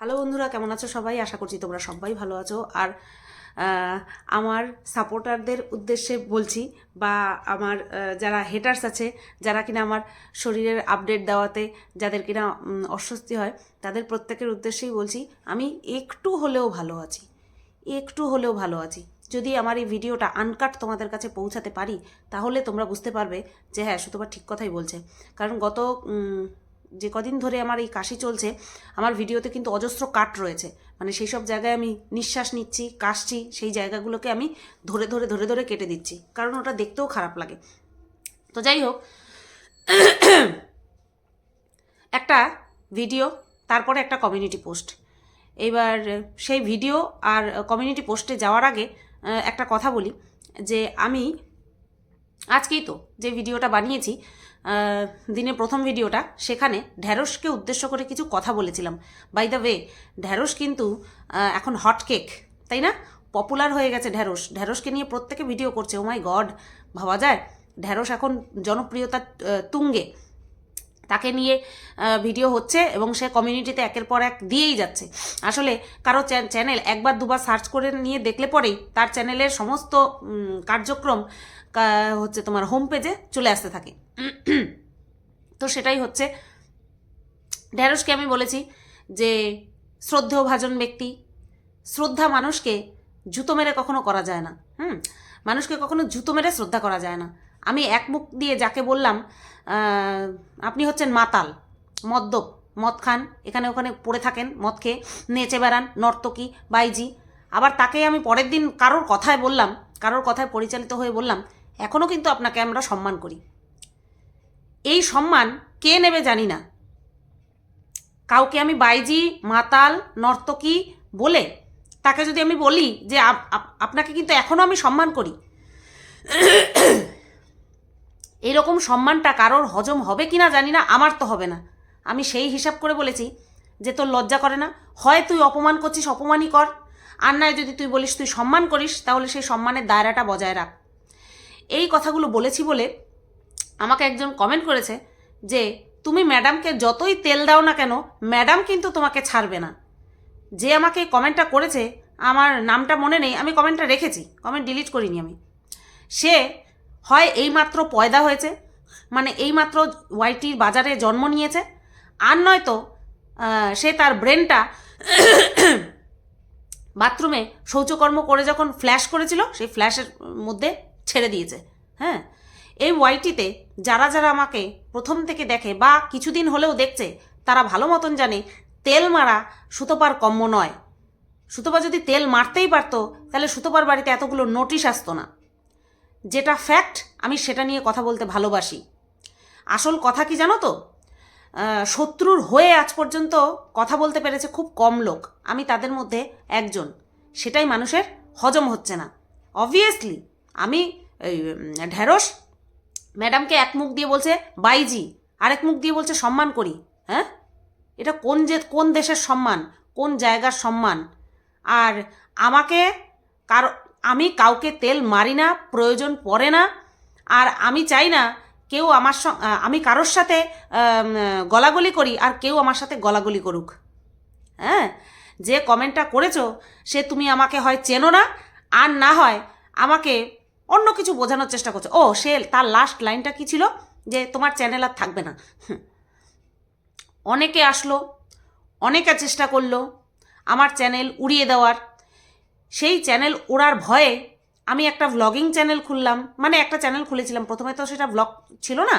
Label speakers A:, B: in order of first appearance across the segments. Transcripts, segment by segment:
A: Hello বন্ধুরা, কেমন আছো সবাই? আশা করছি তোমরা সবাই ভালো আছো। আর আমার সাপোর্টারদের উদ্দেশ্যে বলছি বা আমার যারা হেটার্স আছে, যারা কিনা আমার শরীরের আপডেট দেওয়াতে, যাদের কিনা অস্বস্তি হয়, তাদের প্রত্যেকের উদ্দেশ্যেই বলছি, আমি একটু হলেও ভালো আছি। একটু হলেও ভালো আছি। যদি আমার এই ভিডিওটা আনকাট তোমাদের কাছে পৌঁছাতে পারি, তাহলে তোমরা বুঝতে পারবে যে হ্যাঁ সুতোবা ঠিক কথাই বলছে। কারণ গত যে কদিন ধরে আমার এই কাশি চলছে, আমার ভিডিওতে কিন্তু অজস্র কাট রয়েছে। মানে সেই সব জায়গায় আমি নিঃশ্বাস নিচ্ছি, কাশছি, সেই জায়গাগুলোকে আমি ধরে ধরে ধরে ধরে কেটে দিচ্ছি। কারণ ওটা দেখতেও খারাপ লাগে। তো যাই হোক, একটা ভিডিও, তারপরে একটা কমিউনিটি পোস্ট এবার সেই ভিডিও আর কমিউনিটি পোস্টে যাওয়ার আগে একটা কথা বলি, যে আমি আজকেই তো যে ভিডিওটা বানিয়েছি দিনের প্রথম ভিডিওটা, সেখানে ঢ্যাঁড়সকে উদ্দেশ্য করে কিছু কথা বলেছিলাম। বাই দ্য ওয়ে ঢ্যাঁড়স কিন্তু এখন হট কেক তাই না? পপুলার হয়ে গেছে ঢ্যাঁড়স ঢ্যাঁড়সকে নিয়ে প্রত্যেকে ভিডিও করছে। ও মাই গড ভাবা যায়? ঢ্যাঁড়স এখন জনপ্রিয়তা তুঙ্গে। তাকে নিয়ে ভিডিও হচ্ছে এবং সে কমিউনিটিতে একের পর এক দিয়েই যাচ্ছে। আসলে কারও চ্যা- চ্যানেল একবার দুবার সার্চ করে নিয়ে দেখলে পরেই তার চ্যানেলের সমস্ত কার্যক্রম হচ্ছে তোমার হোম পেজে চলে আসতে থাকে। তো সেটাই হচ্ছে। ঢ্যাঁড়সকে আমি বলেছি যে শ্রদ্ধেয় ভাজন ব্যক্তি, শ্রদ্ধা মানুষকে জুতো মেরে কখনো করা যায় না। হুম? মানুষকে কখনো জুতো মেরে শ্রদ্ধা করা যায় না। আমি এক মুখ দিয়ে যাকে বললাম আপনি হচ্ছেন মাতাল, মদ্যপ, মদ খান। এখানে ওখানে পড়ে থাকেন, মদ খেয়ে। নেচে বেড়ান, নর্তকী, বাইজি। আবার তাকে আমি পরের দিন কারোর কথায় বললাম, কারোর কথায় পরিচালিত হয়ে বললাম এখনও কিন্তু আপনাকে আমরা সম্মান করি। এই সম্মান কে নেবে জানি না। কাউকে আমি বাইজি, মাতাল, নর্তকী বলে তাকে যদি আমি বলি যে আপ- আপ- আপনাকে কিন্তু এখনও আমি সম্মান করি। এরকম সম্মানটা কারোর হজম হবে কি না জানি না, আমার তো হবে না। আমি সেই হিসাব করে বলেছি যে তোর লজ্জা করে না। হয় তুই অপমান করছিস, অপমানই কর। আর নয় যদি তুই বলিস তুই সম্মান করিস, তাহলে সেই সম্মানের দায়রাটা বজায় রাখ। এই কথাগুলো বলেছি বলে আমাকে একজন কমেন্ট করেছে যে, তুমি ম্যাডামকে যতই তেল দাও না কেন ম্যাডাম কিন্তু তোমাকে ছাড়বে না। যে আমাকে কমেন্টটা করেছে, আমার নামটা মনে নেই, আমি কমেন্টটা রেখেছি কমেন্ট ডিলিট করিনি আমি। সে হয় এইমাত্র পয়দা হয়েছে? মানে এইমাত্র ওয়াইটির বাজারে জন্ম নিয়েছে? আর নয়তো সে তার ব্রেনটা বাথরুমে শৌচকর্ম করে যখন ফ্ল্যাশ করেছিল, সেই ফ্ল্যাশের মধ্যে ছেড়ে দিয়েছে। হ্যাঁ? এই ওয়াইটিতে যারা যারা আমাকে প্রথম থেকে দেখে বা কিছুদিন হলেও দেখছে, তারা ভালো মতন জানে, তেল মারা সুতোপার কম্য নয়। সুতোপা যদি তেল মারতেই পারতো, তাহলে সুতোপার বাড়িতে এতগুলো নোটিশ আসতো না। যেটা ফ্যাক্ট আমি সেটা নিয়ে কথা বলতে ভালোবাসি। আসল কথা কি জানো তো? শত্রুর হয়ে আজ পর্যন্ত কথা বলতে পেরেছে খুব কম লোক। আমি তাদের মধ্যে একজন। সেটাই মানুষের হজম হচ্ছে না। অবভিয়াসলি আমি ঢ্যাঁড়স ম্যাডামকে এক মুখ দিয়ে বলছে, বাইজি। আরেক মুখ দিয়ে বলছে, সম্মান করি। হ্যাঁ? এটা কোন যে, কোন দেশের সম্মান, কোন জায়গার সম্মান? আর আমাকে কার আমি কাউকে তেল মারি না, প্রয়োজন পড়ে না, আর আমি চাই না কেউ আমার আমি কারোর সাথে গলাগলি করি আর কেউ আমার সাথে গলাগলি করুক। হ্যাঁ? যে কমেন্টটা করেছ, সে তুমি আমাকে হয় চেনো না, আর না হয় আমাকে অন্য কিছু বোঝানোর চেষ্টা করছ। ও, সে তার লাস্ট লাইনটা কি ছিল? যে তোমার চ্যানেল আর থাকবে না। অনেকে আসলো, অনেকে চেষ্টা করল আমার চ্যানেল উড়িয়ে দেওয়ার। সেই চ্যানেল ওড়ার ভয়ে আমি একটা ভ্লগিং চ্যানেল খুললাম। মানে একটা চ্যানেল খুলেছিলাম। প্রথমে তো সেটা ভ্লগ ছিল না।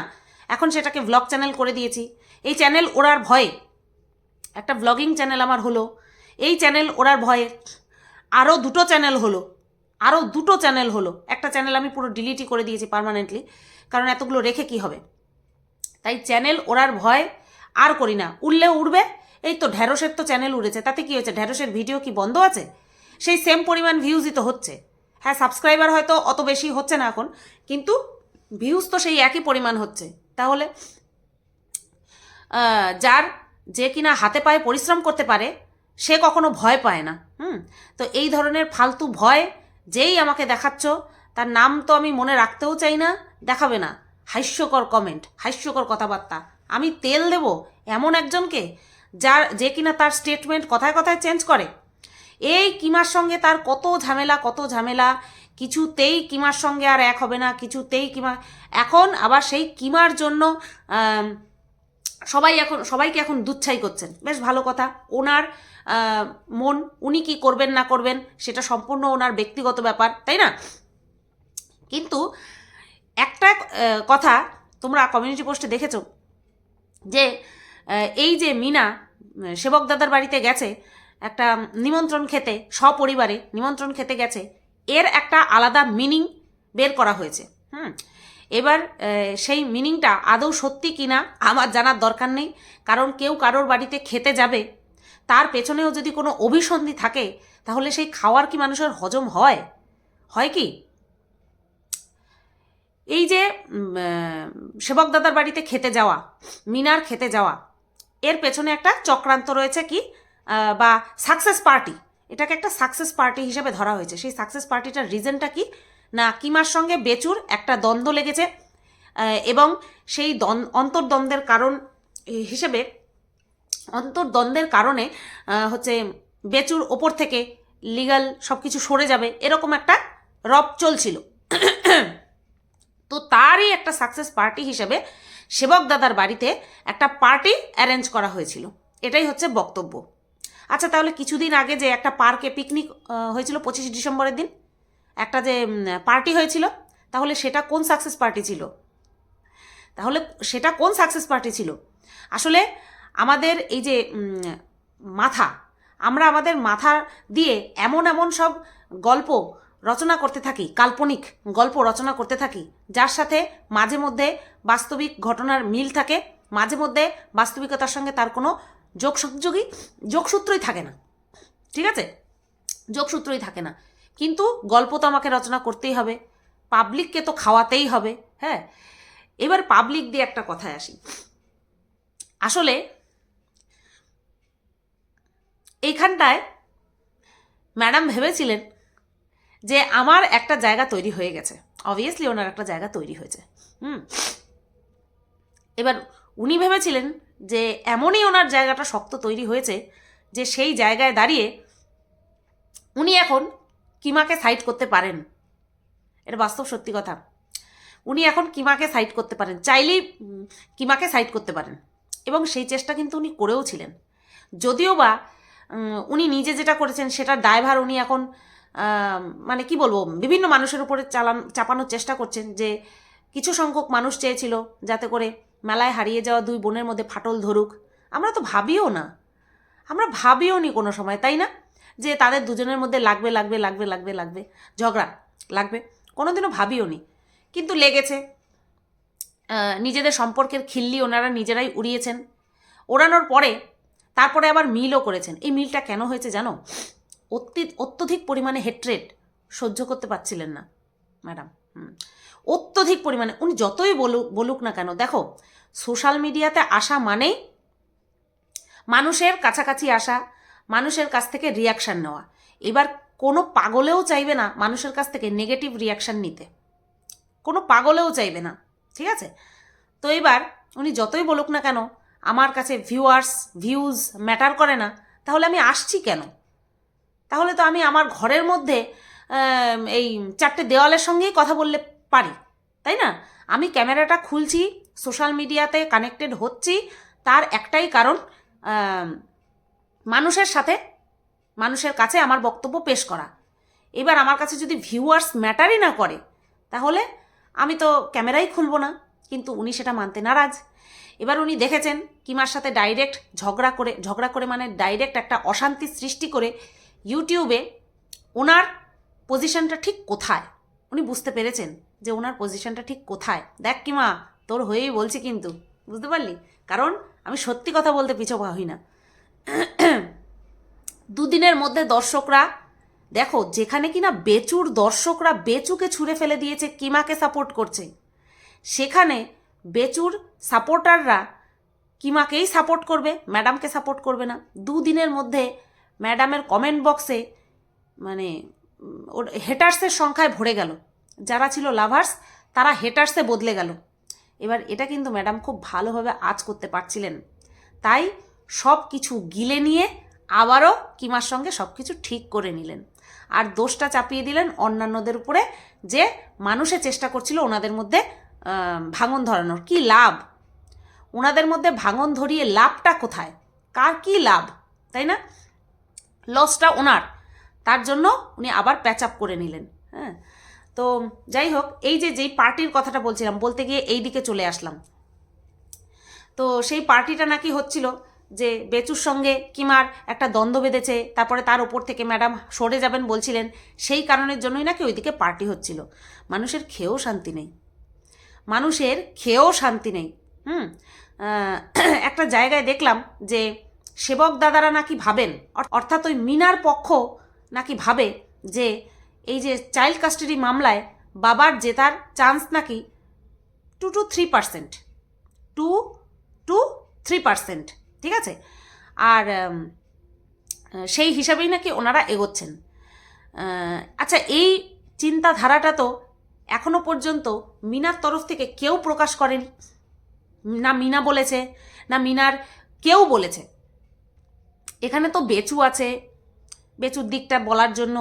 A: এখন সেটাকে ভ্লগ চ্যানেল করে দিয়েছি। এই চ্যানেল ওড়ার ভয়ে একটা ভ্লগিং চ্যানেল আমার হলো। এই চ্যানেল ওড়ার ভয়ে আরও দুটো চ্যানেল হলো। আরও দুটো চ্যানেল হলো। একটা চ্যানেল আমি পুরো ডিলিটই করে দিয়েছি পার্মানেন্টলি কারণ এতগুলো রেখে কি হবে? তাই চ্যানেল ওড়ার ভয় আর করি না। উড়লেও উড়বে। এই তো ঢ্যাঁড়সের তো চ্যানেল উড়েছে। তাতে কি হয়েছে? ঢ্যাঁড়সের ভিডিও কি বন্ধ আছে? সেই সেম পরিমাণ ভিউজই তো হচ্ছে। হ্যাঁ সাবস্ক্রাইবার হয়তো অত বেশি হচ্ছে না এখন, কিন্তু ভিউজ তো সেই একই পরিমাণ হচ্ছে। তাহলে যার যে কিনা হাতে পায়ে পরিশ্রম করতে পারে, সে কখনো ভয় পায় না। হুম? তো এই ধরনের ফালতু ভয় যেই আমাকে দেখাচ্ছ, তার নাম তো আমি মনে রাখতেও চাই না, দেখাবে না। হাস্যকর কমেন্ট হাস্যকর কথাবার্তা। আমি তেল দেব এমন একজনকে, যার যে কিনা তার স্টেটমেন্ট কথায় কথায় চেঞ্জ করে। এই কিমার সঙ্গে তার কত ঝামেলা কত ঝামেলা। কিছুতেই কিমার সঙ্গে আর এক হবে না, কিছুতেই কিমা এখন আবার সেই কিমার জন্য সবাই এখন, সবাইকে এখন দুচ্ছাই করছেন। বেশ ভালো কথা। ওনার মন, উনি কি করবেন না করবেন, সেটা সম্পূর্ণ ওনার ব্যক্তিগত ব্যাপার, তাই না? কিন্তু একটা কথা তোমরা কমিউনিটি পোস্টে দেখেছ যে এই যে মিনা, সেবক দাদার বাড়িতে গেছে একটা নিমন্ত্রণ খেতে, সপরিবারে নিমন্ত্রণ খেতে গেছে, এর একটা আলাদা মিনিং বের করা হয়েছে। হুম? এবার সেই মিনিংটা আদৌ সত্যি কিনা আমার জানার দরকার নেই, কারণ কেউ কারোর বাড়িতে খেতে যাবে, তার পেছনেও যদি কোনো অভিসন্ধি থাকে, তাহলে সেই খাওয়ার কি মানুষের হজম হয়? হয় কি? এই যে সেবক দাদার বাড়িতে খেতে যাওয়া, মিনার খেতে যাওয়া, এর পেছনে একটা চক্রান্ত রয়েছে কি? বা সাকসেস পার্টি এটাকে একটা সাকসেস পার্টি হিসেবে ধরা হয়েছে। সেই সাকসেস পার্টিটার রিজনটা কি? না, কিমার সঙ্গে বেচুর একটা দ্বন্দ্ব লেগেছে এবং সেই দ্বন্দ্ব, অন্তর্দ্বন্দ্বের কারণ হিসেবে, অন্তর্দ্বন্দ্বের কারণে হচ্ছে বেচুর ওপর থেকে লিগাল সব কিছু সরে যাবে, এরকম একটা রব চলছিল। তো তারই একটা সাকসেস পার্টি হিসেবে সেবক দাদার বাড়িতে একটা পার্টি অ্যারেঞ্জ করা হয়েছিল। এটাই হচ্ছে বক্তব্য। আচ্ছা তাহলে কিছুদিন আগে যে একটা পার্কে পিকনিক হয়েছিল পঁচিশে ডিসেম্বরের দিন, একটা যে পার্টি হয়েছিল, তাহলে সেটা কোন সাকসেস পার্টি ছিল? তাহলে সেটা কোন সাকসেস পার্টি ছিল? আসলে আমাদের এই যে মাথা, আমরা আমাদের মাথা দিয়ে এমন এমন সব গল্প রচনা করতে থাকি, কাল্পনিক গল্প রচনা করতে থাকি, যার সাথে মাঝে মধ্যে বাস্তবিক ঘটনার মিল থাকে, মাঝে মধ্যে বাস্তবিকতার সঙ্গে তার কোনো যোগসংযোগী, যোগসূত্রই থাকে না। ঠিক আছে? যোগসূত্রই থাকে না। কিন্তু গল্প তো আমাকে রচনা করতেই হবে। পাবলিককে তো খাওয়াতেই হবে হ্যাঁ? এবার পাবলিক দিয়ে একটা কথায় আসি। আসলে এইখানটায় ম্যাডাম ভেবেছিলেন যে আমার একটা জায়গা তৈরি হয়ে গেছে। অবভিয়াসলি ওনার একটা জায়গা তৈরি হয়েছে। হুম। এবার উনি ভেবেছিলেন যে এমনই ওনার জায়গাটা শক্ত তৈরি হয়েছে যে সেই জায়গায় দাঁড়িয়ে উনি এখন কিমাকে সাইড করতে পারেন। এটা বাস্তব সত্যি কথা। উনি এখন কিমাকে সাইড করতে পারেন, চাইলেই কিমাকে সাইড করতে পারেন। এবং সেই চেষ্টা কিন্তু উনি করেও ছিলেন। যদিও বা উনি নিজে যেটা করেছেন সেটার দায়ভার উনি এখন মানে কি বলব, বিভিন্ন মানুষের উপরে চালান, চাপানোর চেষ্টা করছেন যে কিছু সংখ্যক মানুষ চেয়েছিল যাতে করে মেলায় হারিয়ে যাওয়া দুই বোনের মধ্যে ফাটল ধরুক। আমরা তো ভাবিও না। আমরা ভাবিও নি কোনো সময়, তাই না? যে তাদের দুজনের মধ্যে লাগবে লাগবে লাগবে লাগবে লাগবে। ঝগড়া লাগবে, কোনোদিনও ভাবিও নি। কিন্তু লেগেছে। নিজেদের সম্পর্কের খিল্লি ওনারা নিজেরাই উড়িয়েছেন। ওড়ানোর পরে তারপরে আবার মিলও করেছেন। এই মিলটা কেন হয়েছে জানো? অত্যি অত্যধিক পরিমাণে হেট্রেট সহ্য করতে পারছিলেন না, ম্যাডাম। অত্যধিক পরিমাণে, উনি যতই বলুক বলুক না কেন, দেখো সোশ্যাল মিডিয়াতে আসা মানেই মানুষের কাছাকাছি আসা, মানুষের কাছ থেকে রিয়াকশান নেওয়া। এবার কোনো পাগলেও চাইবে না মানুষের কাছ থেকে নেগেটিভ রিয়াকশান নিতে। কোনো পাগলেও চাইবে না, ঠিক আছে? তো এবার উনি যতই বলুক না কেন, আমার কাছে ভিউয়ার্স ভিউজ ম্যাটার করে না, তাহলে আমি আসছি কেন? তাহলে তো আমি আমার ঘরের মধ্যে এই চারটে দেওয়ালের সঙ্গেই কথা বললে পারি, তাই না? আমি ক্যামেরাটা খুলছি, সোশ্যাল মিডিয়াতে কানেক্টেড হচ্ছি, তার একটাই কারণ মানুষের সাথে, মানুষের কাছে আমার বক্তব্য পেশ করা। এবার আমার কাছে যদি ভিউয়ার্স ম্যাটারই না করে, তাহলে আমি তো ক্যামেরাই খুলবো না, কিন্তু উনি সেটা মানতে নারাজ। এবার উনি দেখেছেন কিমার সাথে ডাইরেক্ট ঝগড়া করে ঝগড়া করে মানে ডাইরেক্ট একটা অশান্তি সৃষ্টি করে ইউটিউবে ওনার পজিশনটা ঠিক কোথায়? উনি বুঝতে পেরেছেন যে ওনার পজিশনটা ঠিক কোথায়। দেখ কিমা তোর হয়েই বলছি কিন্তু, বুঝতে পারলি? কারণ আমি সত্যি কথা বলতে পিছু হই না। দুদিনের মধ্যে দর্শকরা, দেখো, যেখানে কিনা বেচুর দর্শকরা বেচুকে ছুঁড়ে ফেলে দিয়েছে কিমাকে সাপোর্ট করছে? সেখানে বেচুর সাপোর্টাররা কিমাকেই সাপোর্ট করবে? ম্যাডামকে সাপোর্ট করবে না। দুদিনের মধ্যে ম্যাডামের কমেন্ট বক্সে মানে ওর হেটার্সের সংখ্যায় ভরে গেল। যারা ছিল লাভার্স তারা হেটার্সে বদলে গেল। এবার এটা কিন্তু ম্যাডাম খুব ভালোভাবে আজ করতে পারছিলেন। তাই সব কিছু গিলে নিয়ে আবারও কিমার সঙ্গে সব কিছু ঠিক করে নিলেন। আর দোষটা চাপিয়ে দিলেন অন্যান্যদের উপরে যে মানুষে চেষ্টা করছিল ওনাদের মধ্যে ভাঙন ধরানোর। কি লাভ? ওনাদের মধ্যে ভাঙন ধরিয়ে লাভটা কোথায়? কার কি লাভ? তাই না? লসটা ওনার। তার জন্য উনি আবার প্যাচ আপ করে নিলেন হ্যাঁ। তো যাই হোক, এই যে, যেই পার্টির কথাটা বলছিলাম, বলতে গিয়ে এই দিকে চলে আসলাম। তো সেই পার্টিটা নাকি হচ্ছিল যে, বেচুর সঙ্গে কিমার একটা দ্বন্দ্ব বেঁধেছে, তারপরে তার ওপর থেকে ম্যাডাম সরে যাবেন বলছিলেন, সেই কারণের জন্যই নাকি ওইদিকে পার্টি হচ্ছিল। মানুষের খেয়েও শান্তি নেই। মানুষের খেয়েও শান্তি নেই, হুম। একটা জায়গায় দেখলাম যে, সেবক দাদারা নাকি ভাবেন, অর্থাৎ ওই মিনার পক্ষ নাকি ভাবে যে এই যে চাইল্ড কাস্টাডি মামলায় বাবার জেতার চান্স নাকি two two three percent, two two three percent, ঠিক আছে? আর সেই হিসাবেই নাকি ওনারা এগোচ্ছেন। আচ্ছা এই চিন্তাধারাটা তো এখনও পর্যন্ত মিনার তরফ থেকে কেউ প্রকাশ করেনি। না মিনা বলেছে, না মিনার কেউ বলেছে। এখানে তো বেচু আছে বেচুর দিকটা বলার জন্য,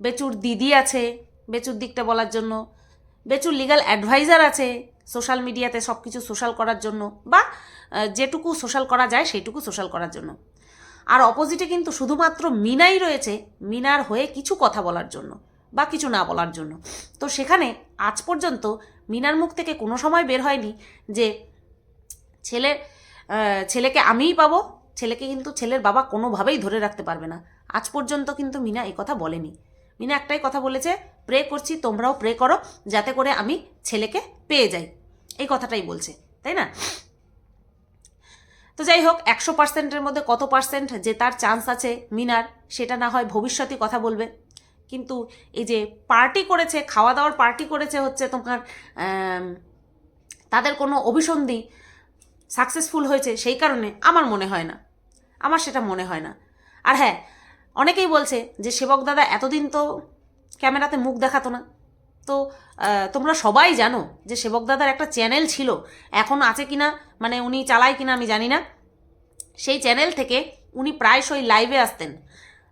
A: বেচুর দিদি আছে বেচুর দিকটা বলার জন্য, বেচুর লিগাল অ্যাডভাইজার আছে সোশ্যাল মিডিয়াতে সব কিছু সোশ্যাল করার জন্য, বা যেটুকু সোশ্যাল করা যায় সেইটুকু সোশ্যাল করার জন্য। আর অপোজিটে কিন্তু শুধুমাত্র মিনাই রয়েছে, মিনার হয়ে কিছু কথা বলার জন্য, বা কিছু না বলার জন্য। তো সেখানে আজ পর্যন্ত মিনার মুখ থেকে কোনো সময় বের হয়নি যে ছেলে ছেলেকে আমিই পাবো, ছেলেকে কিন্তু ছেলের বাবা কোনোভাবেই ধরে রাখতে পারবে না। আজ পর্যন্ত কিন্তু মিনা এই কথা বলেনি। মিনা একটাই কথা বলেছে প্রে করছি, তোমরাও প্রে করো, যাতে করে আমি ছেলেকে পেয়ে যাই। এই কথাটাই বলছে, তাই না? তো যাই হোক, একশো পার্সেন্টের মধ্যে কত পার্সেন্ট যে তার চান্স আছে মিনার, সেটা না হয় ভবিষ্যতে কথা বলবে। কিন্তু এই যে পার্টি করেছে, খাওয়া দাওয়ার পার্টি করেছে হচ্ছে তোমার তাদের কোনো অভিসন্ধি সাকসেসফুল হয়েছে, সেই কারণে আমার মনে হয় না। আমার সেটা মনে হয় না। আর হ্যাঁ অনেকেই বলছে যে সেবক দাদা এতদিন তো ক্যামেরাতে মুখ দেখাতো না। তো তোমরা সবাই জানো যে সেবক দাদার একটা চ্যানেল ছিল। এখন আছে কিনা মানে উনি চালায় কিনা আমি জানি না। সেই চ্যানেল থেকে উনি প্রায়শই লাইভে আসতেন,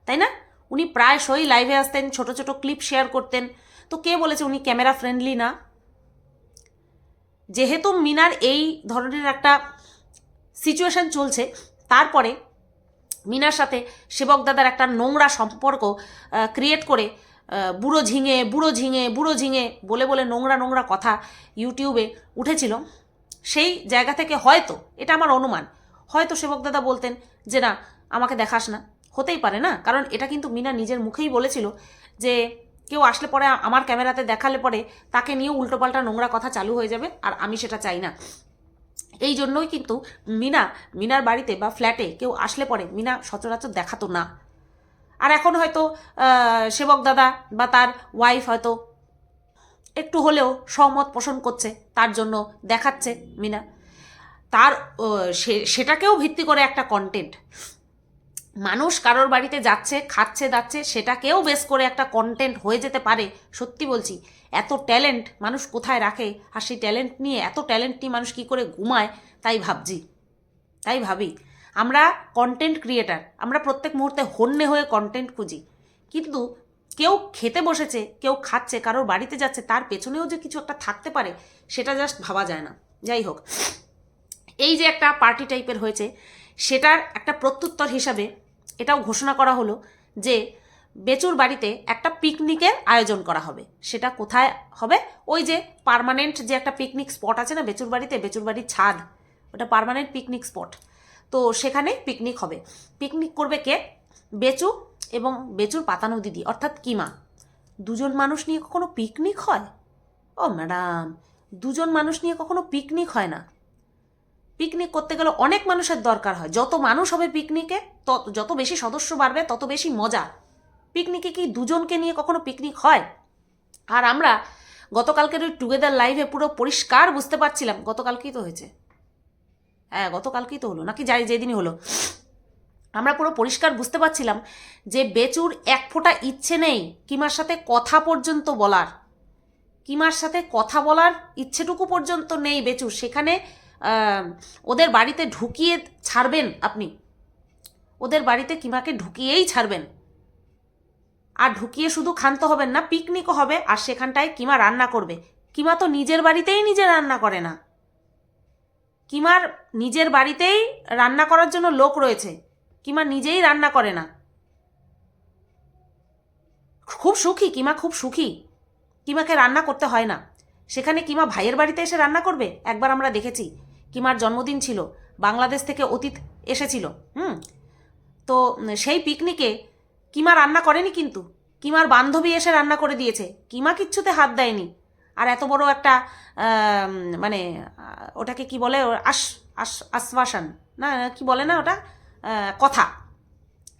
A: তাই না? উনি প্রায়শই লাইভে আসতেন, ছোট ছোট ক্লিপ শেয়ার করতেন। তো কে বলেছে উনি ক্যামেরা ফ্রেন্ডলি না? যেহেতু মিনার এই ধরনের একটা সিচুয়েশন চলছে, তারপরে মিনার সাথে সেবক দাদার একটা নোংরা সম্পর্ক ক্রিয়েট করে বুড়ো ঝিঙে বুড়ো ঝিঙে বুড়ো ঝিঙে বলে বলে নোংরা নোংরা কথা ইউটিউবে উঠেছিল। সেই জায়গা থেকে হয়তো, এটা আমার অনুমান, হয়তো সেবক দাদা বলতেন যে, না, আমাকে দেখাস না। হতেই পারে না, কারণ এটা কিন্তু মিনা নিজের মুখেই বলেছিল যে, কেউ আসলে পরে আমার ক্যামেরাতে দেখালে পরে তাকে নিয়ে উল্টোপাল্টা নোংরা কথা চালু হয়ে যাবে, আর আমি সেটা চাই না। এই জন্যই কিন্তু মিনা, মিনার বাড়িতে বা ফ্ল্যাটে কেউ আসলে পরে মিনা সচরাচর দেখাতো না। আর এখন হয়তো সেবক দাদা বা তার ওয়াইফ হয়তো একটু হলেও সহমত পোষণ করছে, তার জন্য দেখাচ্ছে মিনা। তার সেটাকেও ভিত্তি করে একটা কন্টেন্ট মানুষ কারোর বাড়িতে যাচ্ছে, খাচ্ছে, দাচ্ছে, সেটাকেও বেস করে একটা কন্টেন্ট হয়ে যেতে পারে, সত্যি বলছি। এত ট্যালেন্ট মানুষ কোথায় রাখে? আর সেই ট্যালেন্ট নিয়ে এত ট্যালেন্ট নিয়ে মানুষ কী করে ঘুমায়? তাই ভাবছি। তাই ভাবি। আমরা কন্টেন্ট ক্রিয়েটার আমরা প্রত্যেক মুহূর্তে হন্যে হয়ে কন্টেন্ট খুঁজি। কিন্তু কেউ খেতে বসেছে, কেউ খাচ্ছে, কারোর বাড়িতে যাচ্ছে, তার পেছনেও যে কিছু একটা থাকতে পারে, সেটা জাস্ট ভাবা যায় না। যাই হোক, এই যে একটা পার্টি টাইপের হয়েছে, সেটার একটা প্রত্যুত্তর হিসাবে এটাও ঘোষণা করা হলো যে বেচুর বাড়িতে একটা পিকনিকের আয়োজন করা হবে। সেটা কোথায় হবে? ওই যে পারমানেন্ট যে একটা পিকনিক স্পট আছে না, বেচুর বাড়িতে, বেচুর বাড়ির ছাদ, ওটা পারমানেন্ট পিকনিক স্পট তো সেখানে পিকনিক হবে। পিকনিক করবে কে? বেচু এবং বেচুর পাতানো দিদি, অর্থাৎ কিমা। দুজন মানুষ নিয়ে কখনো পিকনিক হয়? ও ম্যাডাম দুজন মানুষ নিয়ে কখনো পিকনিক হয় না। পিকনিক করতে গেলে অনেক মানুষের দরকার হয়। যত মানুষ হবে পিকনিকে তত, যত বেশি সদস্য বাড়বে, তত বেশি মজা। পিকনিকে কি দুজনকে নিয়ে কখনো পিকনিক হয়? আর আমরা গতকালকের ওই টুগেদার লাইভে পুরো পরিষ্কার বুঝতে পারছিলাম, গতকালকেই তো হয়েছে। হ্যাঁ গতকালকেই তো হলো, নাকি যাই, যেদিনই হলো। আমরা পুরো পরিষ্কার বুঝতে পারছিলাম যে বেচুর এক ফোঁটা ইচ্ছে নেই কিমার সাথে কথা পর্যন্ত বলার। কিমার সাথে কথা বলার ইচ্ছেটুকু পর্যন্ত নেই বেচুর। সেখানে ওদের বাড়িতে ঢুকিয়ে ছাড়বেন আপনি। ওদের বাড়িতে কিমাকে ঢুকিয়েই ছাড়বেন। আর ঢুকিয়ে শুধু ক্ষান্ত হবেন না পিকনিকও হবে, আর সেখানটায় কিমা রান্না করবে। কিমা তো নিজের বাড়িতেই নিজে রান্না করে না। কিমার নিজের বাড়িতেই রান্না করার জন্য লোক রয়েছে। কিমা নিজেই রান্না করে না। খুব সুখী, কিমা খুব সুখী। কিমাকে রান্না করতে হয় না। সেখানে কিমা ভাইয়ের বাড়িতে এসে রান্না করবে? একবার আমরা দেখেছি। কিমার জন্মদিন ছিল। বাংলাদেশ থেকে অতীত এসেছিল। হুম? তো সেই পিকনিকে কিমা রান্না করেনি কিন্তু? কিমার বান্ধবী এসে রান্না করে দিয়েছে। কিমা কিচ্ছুতে হাত দেয়নি। আর এত বড় একটা মানে ওটাকে কি বলে? আস আস আশ্বাসন। না কি বলে না ওটা? কথা।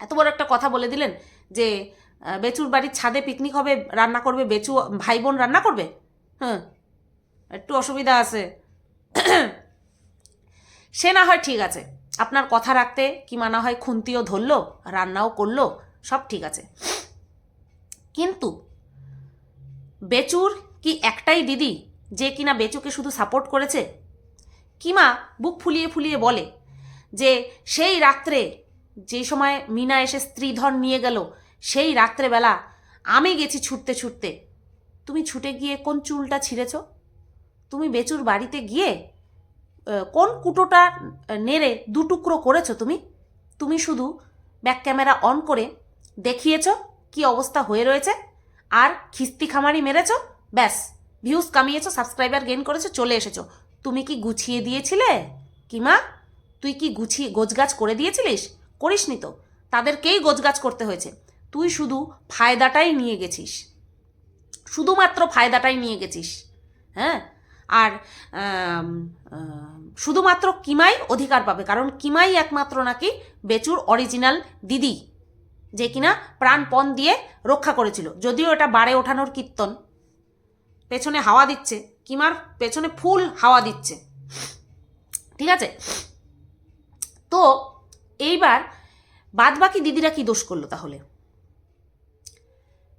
A: এত বড় একটা কথা বলে দিলেন যে বেচুর বাড়ির ছাদে পিকনিক হবে, রান্না করবে, বেচু ভাই বোন রান্না করবে? হ্যাঁ একটু অসুবিধা আছে। সে না হয় ঠিক আছে। আপনার কথা রাখতে কি মানা হয় খুন্তিও ধরলো, রান্নাও করল সব ঠিক আছে। কিন্তু বেচুর কি একটাই দিদি যে কিনা বেচুকে শুধু সাপোর্ট করেছে? কিমা বুক ফুলিয়ে ফুলিয়ে বলে যে সেই রাত্রে যে সময় মিনা এসে স্ত্রীধন নিয়ে গেল, সেই রাত্রেবেলা আমি গেছি ছুটতে ছুটতে। তুমি ছুটে গিয়ে কোন চুলটা ছিঁড়েছ? তুমি বেচুর বাড়িতে গিয়ে কোন কুটোটা নেড়ে দু টুকরো করেছ তুমি? তুমি শুধু ব্যাক ক্যামেরা অন করে দেখিয়েছ কি অবস্থা হয়ে রয়েছে? আর খিস্তি খামারি মেরেছ? ব্যাস ভিউজ কামিয়েছো সাবস্ক্রাইবার গেন করেছ, চলে এসেছ। তুমি কি গুছিয়ে দিয়েছিলে? কিমা তুই কি গুছিয়ে, গোছগাছ করে দিয়েছিলিস? করিসনি তো। তাদেরকেই গোছগাছ করতে হয়েছে। তুই শুধু ফায়দাটাই নিয়ে গেছিস। শুধুমাত্র ফায়দাটাই নিয়ে গেছিস। হ্যাঁ? আর শুধুমাত্র কিমাই অধিকার পাবে। কারণ কিমাই একমাত্র নাকি বেচুর অরিজিনাল দিদি। যে কিনা প্রাণপণ দিয়ে রক্ষা করেছিল। যদিও এটা বাড়ে ওঠানোর কীর্তন। পেছনে হাওয়া দিচ্ছে। কিমার পেছনে ফুল হাওয়া দিচ্ছে। ঠিক আছে? তো এইবার বাদবাকি দিদিরা কি দোষ করল তাহলে?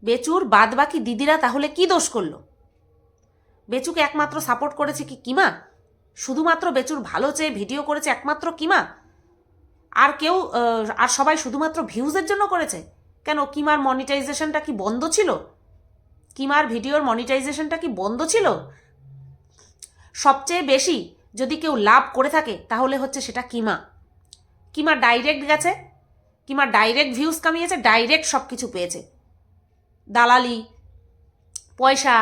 A: বেচুর, বাদবাকি দিদিরা তাহলে কি দোষ করল? বেচুকে একমাত্র সাপোর্ট করেছে কি কিমা? শুধুমাত্র বেচুর ভালো চেয়ে ভিডিও করেছে একমাত্র কিমা? আর কেউ আর সবাই শুধুমাত্র ভিউজের জন্য করেছে? কেন, কিমার মনিটাইজেশনটা কি বন্ধ ছিল? কিমার ভিডিওর মনিটাইজেশনটা কি বন্ধ ছিল? সবচেয়ে বেশি যদি কেউ লাভ করে থাকে, তাহলে হচ্ছে সেটা কিমা। কিমা ডাইরেক্ট গেছে, কিমা ডাইরেক্ট ভিউজ কামিয়েছে ডাইরেক্ট সব কিছু পেয়েছে। দালালি, পয়সা,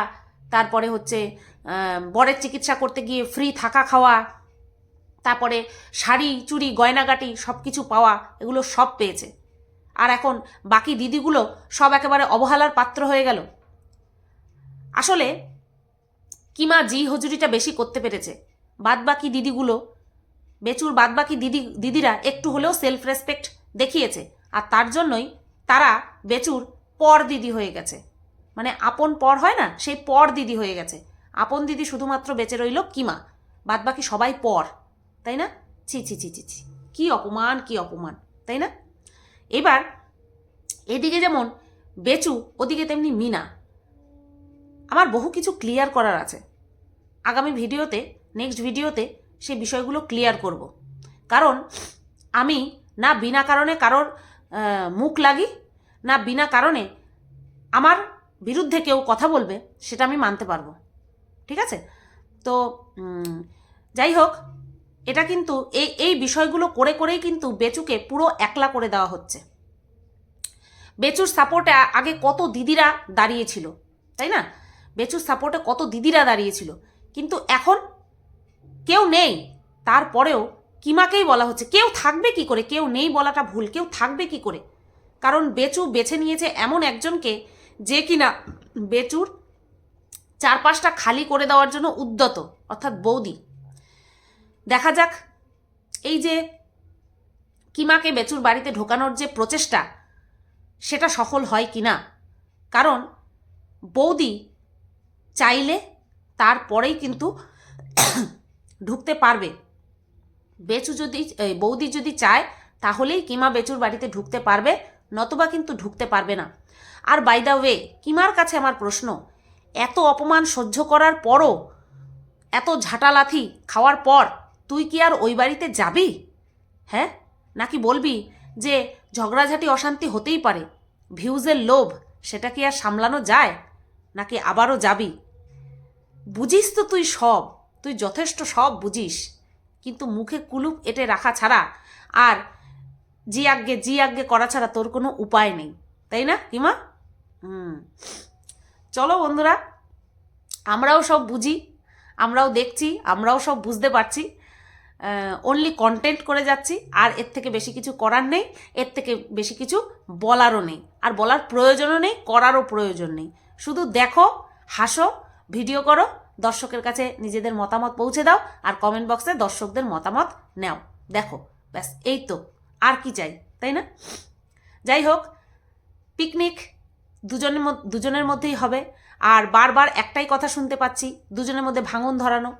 A: তারপরে হচ্ছে বরের চিকিৎসা করতে গিয়ে ফ্রি থাকা খাওয়া তারপরে শাড়ি, চুড়ি, গয়নাগাটি সব কিছু পাওয়া, এগুলো সব পেয়েছে। আর এখন বাকি দিদিগুলো সব একেবারে অবহেলার পাত্র হয়ে গেল। আসলে কিমা জি হজুরিটা বেশি করতে পেরেছে। বাদবাকি দিদিগুলো, বেচুর বাদবাকি দিদি, দিদিরা একটু হলেও সেলফ রেসপেক্ট দেখিয়েছে। আর তার জন্যই তারা বেচুর পর দিদি হয়ে গেছে। মানে আপন পর হয় না, সেই পর দিদি হয়ে গেছে। আপন দিদি শুধুমাত্র বেঁচে রইল কিমা, বাদবাকি সবাই পর। তাই না? ছি ছি ছি ছি ছি। কী অপমান কী অপমান, তাই না? এবার এদিকে যেমন বেচু, ওদিকে তেমনি মিনা। আমার বহু কিছু ক্লিয়ার করার আছে। আগামী ভিডিওতে নেক্সট ভিডিওতে সেই বিষয়গুলো ক্লিয়ার করব। কারণ আমি না বিনা কারণে কারোর মুখ লাগি, না বিনা কারণে আমার বিরুদ্ধে কেউ কথা বলবে, সেটা আমি মানতে পারব। ঠিক আছে? তো যাই হোক এটা কিন্তু এই এই বিষয়গুলো করে করেই কিন্তু বেচুকে পুরো একলা করে দেওয়া হচ্ছে। বেচুর সাপোর্টে আগে কত দিদিরা দাঁড়িয়েছিল, তাই না? বেচুর সাপোর্টে কত দিদিরা দাঁড়িয়েছিল। কিন্তু এখন কেউ নেই, তারপরেও কিমাকেই বলা হচ্ছে। কেউ থাকবে কি করে? কেউ নেই বলাটা ভুল, কেউ থাকবে কি করে? কারণ বেচু বেছে নিয়েছে এমন একজনকে যে কিনা বেচুর চারপাশটা খালি করে দেওয়ার জন্য উদ্যত, অর্থাৎ বৌদি। দেখা যাক। এই যে কিমাকে বেচুর বাড়িতে ঢোকানোর যে প্রচেষ্টা, সেটা সফল হয় কি না কারণ বৌদি চাইলে তারপরেই কিন্তু ঢুকতে পারবে। বেচু যদি বৌদি যদি চায়, তাহলেই কিমা বেচুর বাড়িতে ঢুকতে পারবে, নতবা কিন্তু ঢুকতে পারবে না। আর বাই দ্য ওয়ে কিমার কাছে আমার প্রশ্ন, এত অপমান সহ্য করার পরও, এত ঝাঁটালাথি খাওয়ার পর তুই কি আর ওই বাড়িতে যাবি? হ্যাঁ? নাকি বলবি যে ঝগড়াঝাটি অশান্তি হতেই পারে? ভিউজের লোভ, সেটা কি আর সামলানো যায়? নাকি আবারও যাবি? বুঝিস তো তুই সব, তুই যথেষ্ট সব বুঝিস। কিন্তু মুখে কুলুপ এটে রাখা ছাড়া আর জি আজ্ঞে জি আজ্ঞে করা ছাড়া তোর কোনো উপায় নেই। তাই না, কিমা? হুম। চলো বন্ধুরা, আমরাও সব বুঝি, আমরাও দেখছি, আমরাও সব বুঝতে পারছি। অনলি কন্টেন্ট করে যাচ্ছি, আর এর থেকে বেশি কিছু করার নেই, এর থেকে বেশি কিছু বলারও নেই। আর বলার প্রয়োজনও নেই, করারও প্রয়োজন নেই। শুধু দেখো, হাসো ভিডিও করো, দর্শকের কাছে নিজেদের মতামত পৌঁছে দাও, আর কমেন্ট বক্সে দর্শকদের মতামত নাও। দেখো, ব্যাস, এই তো। আর কি চাই, তাই না? যাই হোক পিকনিক দুজনের দুজনের মধ্যেই হবে। আর বারবার একটাই কথা শুনতে পাচ্ছি, দুজনের মধ্যে ভাঙন ধরানো।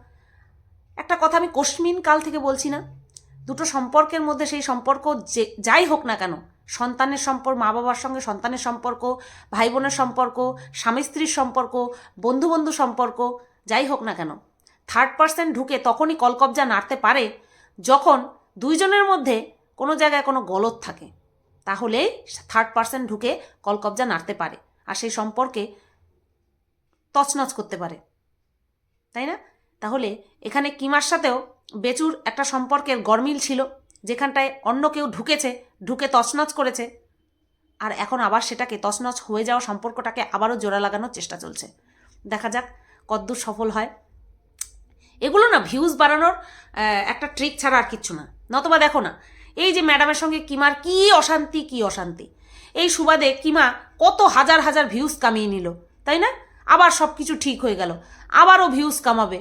A: একটা কথা আমি কশ্মিন কাল থেকে বলছি না। দুটো সম্পর্কের মধ্যে সেই সম্পর্ক যে, যাই হোক না কেন, সন্তানের সম্পর্ক, মা বাবার সঙ্গে সন্তানের সম্পর্ক, ভাই বোনের সম্পর্ক, স্বামী স্ত্রীর সম্পর্ক, বন্ধু বন্ধু সম্পর্ক, যাই হোক না কেন থার্ড পার্সেন্ট ঢুকে তখনই কলকবজা নাড়তে পারে যখন দুইজনের মধ্যে কোনো জায়গায় কোনো গলত থাকে। তাহলে থার্ড পার্সেন্ট ঢুকে কলকবজা নাড়তে পারে আর সেই সম্পর্কে তছনছ করতে পারে। তাই না? তাহলে এখানে কিমার সাথেও বেচুর একটা সম্পর্কের গরমিল ছিল, যেখানটায় অন্য কেউ ঢুকেছে, ঢুকে তছনছ করেছে। আর এখন আবার সেটাকে তছনছ হয়ে যাওয়া সম্পর্কটাকে আবারও জোড়া লাগানোর চেষ্টা চলছে। দেখা যাক কদ্দূর সফল হয়। এগুলো না ভিউজ বাড়ানোর একটা ট্রিক ছাড়া আর কিচ্ছু না। নতবা দেখো না, এই যে ম্যাডামের সঙ্গে কিমার কি অশান্তি কি অশান্তি। এই সুবাদে কিমা কত হাজার হাজার ভিউজ কামিয়ে নিল, তাই না? আবার সব কিছু ঠিক হয়ে গেল, আবারও ভিউজ কামাবে।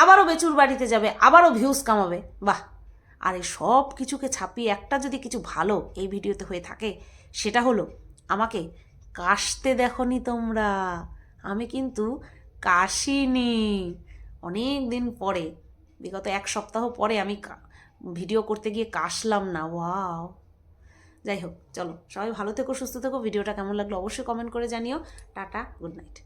A: আবারও বেচুর বাড়িতে যাবে, আবারও ভিউজ কামাবে। বাহ! আর এই সব কিছুকে ছাপিয়ে একটা যদি কিছু ভালো এই ভিডিওতে হয়ে থাকে, সেটা হলো, আমাকে কাশতে দেখনি তোমরা। আমি কিন্তু কাশিনি। অনেক দিন পরে, বিগত এক সপ্তাহ পরে আমি ভিডিও করতে গিয়ে কাশলাম না, ওয়াও। যাই হোক, চলো, সবাই ভালো থেকো, সুস্থ থেকো, ভিডিওটা কেমন লাগল অবশ্যই কমেন্ট করে জানিও। Tata good night